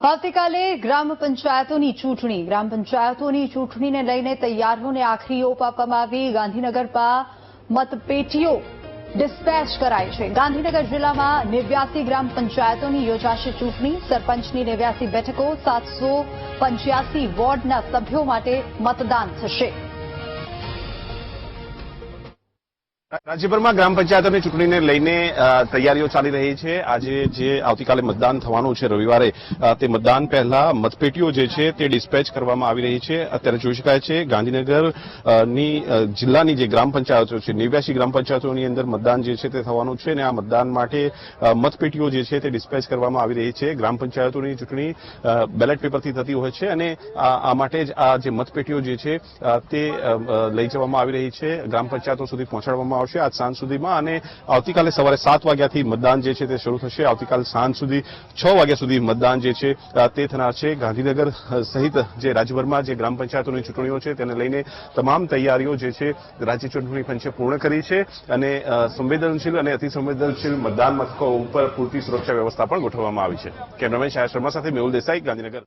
આવતીકાલે ગ્રામ પંચાયતોની ચૂંટણી. ગ્રામ પંચાયતોની ચૂંટણીને લઈને તૈયારીઓને આખરી ઓપ આપવામાં આવી. ગાંધીનગરમાં મતપેટીઓ ડિસ્પેચ કરાઈ છે. ગાંધીનગર જિલ્લામાં નેવ્યાસી ગ્રામ પંચાયતોની યોજાશે ચૂંટણી. સરપંચની નેવ્યાસી બેઠકો, સાતસો પંચ્યાસી વોર્ડના સભ્યો માટે મતદાન થશે. રાજ્યભરમાં ગ્રામ પંચાયતોની ચૂંટણીને લઈને તૈયારીઓ ચાલી રહી છે. આજે જે આવતીકાલે મતદાન થવાનું છે રવિવારે તે મતદાન પહેલા મતપેટીઓ જે છે તે ડિસ્પેચ કરવામાં આવી રહી છે. અત્યારે જોઈ શકાય છે ગાંધીનગરની જિલ્લાની જે ગ્રામ પંચાયતો છે, નેવ્યાસી ગ્રામ પંચાયતોની અંદર મતદાન જે છે તે થવાનું છે અને આ મતદાન માટે મતપેટીઓ જે છે તે ડિસ્પેચ કરવામાં આવી રહી છે. ગ્રામ પંચાયતોની ચૂંટણી બેલેટ પેપરથી થતી હોય છે અને આ માટે જ આ જે મતપેટીઓ જે છે તે લઈ જવામાં આવી રહી છે. ગ્રામ પંચાયતો સુધી પહોંચાડવામાં આવશે આજ સાંજ સુધીમાં અને આવતીકાલે સવારે સાત વાગ્યાથી મતદાન જે છે તે શરૂ થશે. આવતીકાલ સાંજ સુધી છ વાગ્યા સુધી મતદાન જે છે તે થનાર છે. ગાંધીનગર સહિત જે રાજ્યભરમાં જે ગ્રામ પંચાયતોની ચૂંટણીઓ છે તેને લઈને તમામ તૈયારીઓ જે છે રાજ્ય ચૂંટણી પંચે પૂર્ણ કરી છે અને સંવેદનશીલ અને અતિસંવેદનશીલ મતદાન મથકો ઉપર પૂરતી સુરક્ષા વ્યવસ્થા પણ ગોઠવવામાં આવી છે. કેમેરામેન શાહ શર્મા સાથે મેહુલ દેસાઈ, ગાંધીનગર.